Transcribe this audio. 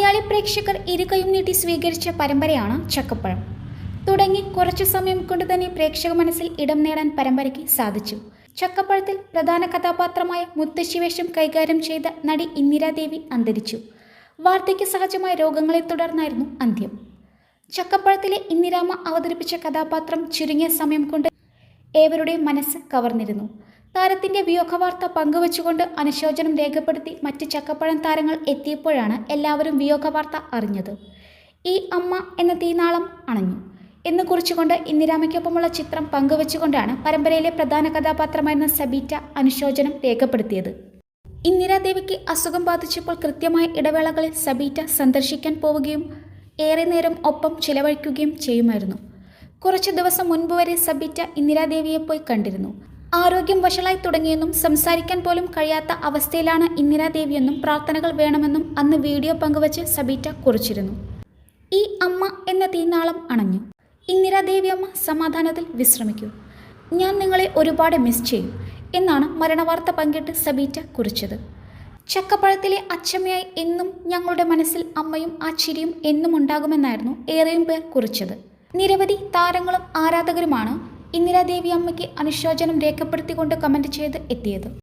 മലയാളി പ്രേക്ഷകർ ഇരുകയും നീട്ടി സ്വീകരിച്ച പരമ്പരയാണ് ചക്കപ്പഴം. തുടങ്ങി കുറച്ചു സമയം കൊണ്ട് തന്നെ പ്രേക്ഷക മനസ്സിൽ ഇടം നേടാൻ പരമ്പരയ്ക്ക് സാധിച്ചു. ചക്കപ്പഴത്തിൽ പ്രധാന കഥാപാത്രമായ മുത്തശ്ശിവേഷം കൈകാര്യം ചെയ്ത നടി ഇന്ദിരാദേവി അന്തരിച്ചു. വാർദ്ധക്യ സഹജമായ രോഗങ്ങളെ തുടർന്നായിരുന്നു അന്ത്യം. ചക്കപ്പഴത്തിലെ ഇന്ദിരാമ അവതരിപ്പിച്ച കഥാപാത്രം ചുരുങ്ങിയ സമയം കൊണ്ട് ഏവരുടെയും മനസ്സ് കവർന്നിരുന്നു. താരത്തിന്റെ വിയോഗവാർത്ത പങ്കുവച്ചുകൊണ്ട് അനുശോചനം രേഖപ്പെടുത്തി മറ്റ് ചക്കപ്പഴം താരങ്ങൾ എത്തിയപ്പോഴാണ് എല്ലാവരും വിയോഗവാർത്ത അറിഞ്ഞത്. ഈ അമ്മ എന്ന തീനാളം അണഞ്ഞു. എന്ന് കുറിച്ചുകൊണ്ട് ഇന്ദിരാമയ്ക്കൊപ്പമുള്ള ചിത്രം പങ്കുവച്ചുകൊണ്ടാണ് പരമ്പരയിലെ പ്രധാന കഥാപാത്രമായിരുന്ന സബീറ്റ അനുശോചനം രേഖപ്പെടുത്തിയത്. ഇന്ദിരാദേവിക്ക് അസുഖം ബാധിച്ചപ്പോൾ കൃത്യമായ ഇടവേളകളിൽ സബീറ്റ സന്ദർശിക്കാൻ പോവുകയും ഏറെ നേരം ഒപ്പം ചിലവഴിക്കുകയും ചെയ്യുമായിരുന്നു. കുറച്ച് ദിവസം മുൻപ് വരെ സബീറ്റ ഇന്ദിരാദേവിയെ പോയി കണ്ടിരുന്നു. ആരോഗ്യം വഷളായി തുടങ്ങിയെന്നും സംസാരിക്കാൻ പോലും കഴിയാത്ത അവസ്ഥയിലാണ് ഇന്ദിരാദേവിയെന്നും പ്രാർത്ഥനകൾ വേണമെന്നും അന്ന് വീഡിയോ പങ്കുവച്ച് സബീറ്റ കുറിച്ചിരുന്നു. ഈ അമ്മ എന്ന തീനാളം അണഞ്ഞു. ഇന്ദിരാദേവി അമ്മ സമാധാനത്തിൽ വിശ്രമിക്കൂ. ഞാൻ നിങ്ങളെ ഒരുപാട് മിസ് ചെയ്യും എന്നാണ് മരണവാർത്ത പങ്കിട്ട് സബീറ്റ കുറിച്ചത്. ചക്കപ്പഴത്തിലെ അച്ചമ്മയായി എന്നും ഞങ്ങളുടെ മനസ്സിൽ അമ്മയും ആ ചിരിയും എന്നും ഉണ്ടാകുമെന്നായിരുന്നു ഏറെയും പേർ കുറിച്ചത്. നിരവധി താരങ്ങളും ആരാധകരുമാണ് ഇന്ദിരാദേവി അമ്മയ്ക്ക് അനുശോചനം രേഖപ്പെടുത്തിക്കൊണ്ട് കമന്റ് ചെയ്ത് എത്തിയത്.